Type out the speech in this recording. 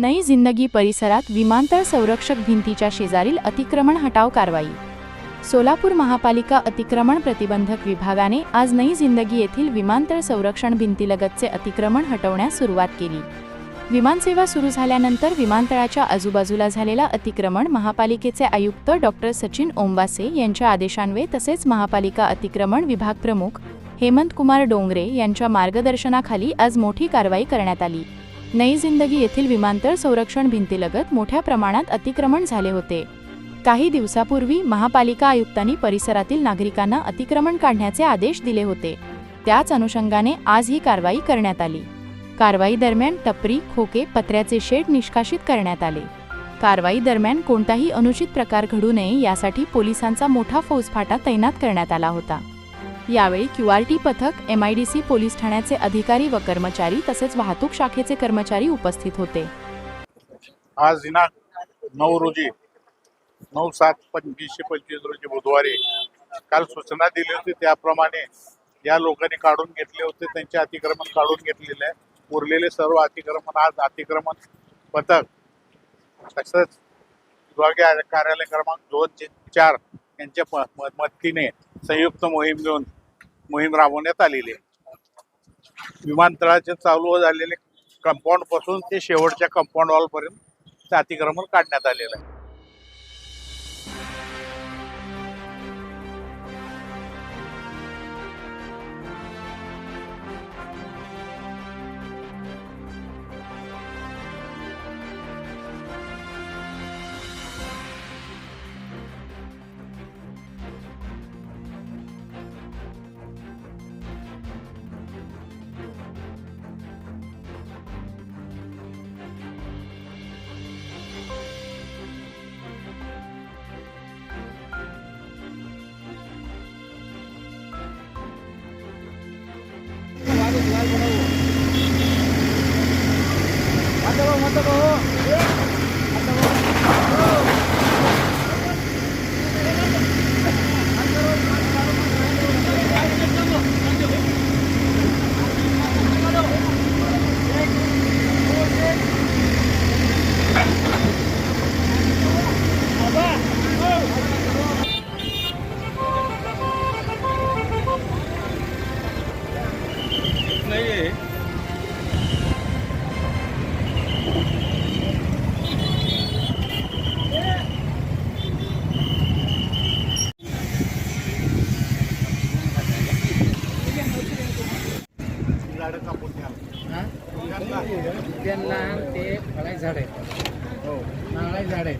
नई जिंदगी परिसरात विमानतळ संरक्षक भिंतीच्या शेजारील अतिक्रमण हटाव कारवाई. सोलापूर महापालिका अतिक्रमण प्रतिबंधक विभागाने आज नई जिंदगी येथील विमानतळ संरक्षण भिंतीलगतचे अतिक्रमण हटवण्यास सुरुवात केली. विमानसेवा सुरू झाल्यानंतर विमानतळाच्या आजूबाजूला झालेला अतिक्रमण महापालिकेचे आयुक्त डॉक्टर सचिन ओंबासे यांच्या आदेशान्वये तसेच महापालिका अतिक्रमण विभाग प्रमुख हेमंतकुमार डोंगरे यांच्या मार्गदर्शनाखाली आज मोठी कारवाई करण्यात आली. नई जिंदगी येथील विमानतळ संरक्षण भिंतीलगत मोठ्या प्रमाणात अतिक्रमण झाले होते. काही दिवसापूर्वी महापालिका आयुक्तांनी परिसरातील नागरिकांना अतिक्रमण काढण्याचे आदेश दिले होते. त्याच अनुषंगाने आज ही कारवाई करण्यात आली. कारवाई दरम्यान टपरी खोके पत्र्याचे शेड निष्कासित करण्यात आले. कारवाई दरम्यान कोणताही अनुचित प्रकार घडू नये यासाठी पोलिसांचा मोठा फौजफाटा तैनात करण्यात आला होता. यावेळी क्यूआरटी पथक एमआयडीसी पोलीस ठाण्याचे अधिकारी व कर्मचारी तसेच वाहतूक शाखेचे कर्मचारी उपस्थित होते. आज दिनांक नऊ रोजी नऊ सात पंचवीसशे पंचवीस रोजी बुधवारी काल सूचना दिली होती. त्याप्रमाणे या लोकांनी काढून घेतले होते त्यांचे अतिक्रमण काढून घेतलेले आहे. उरलेले सर्व अतिक्रमण आज अतिक्रमण पथक तसंच विभागीय कार्यालय क्रमांक दोन चार यांच्या म- मदतीने संयुक्त मोहीम घेऊन मोहीम राबवण्यात आलेली आहे. विमानतळाचे चालू झालेले कंपाऊंडपासून ते शेवटच्या कंपाऊंड वॉल पर्यंत अतिक्रमण काढण्यात आलेलं आहे. झाडं लहान ते फळाची झाड आहेत. हो. नारळाची झाड आहेत.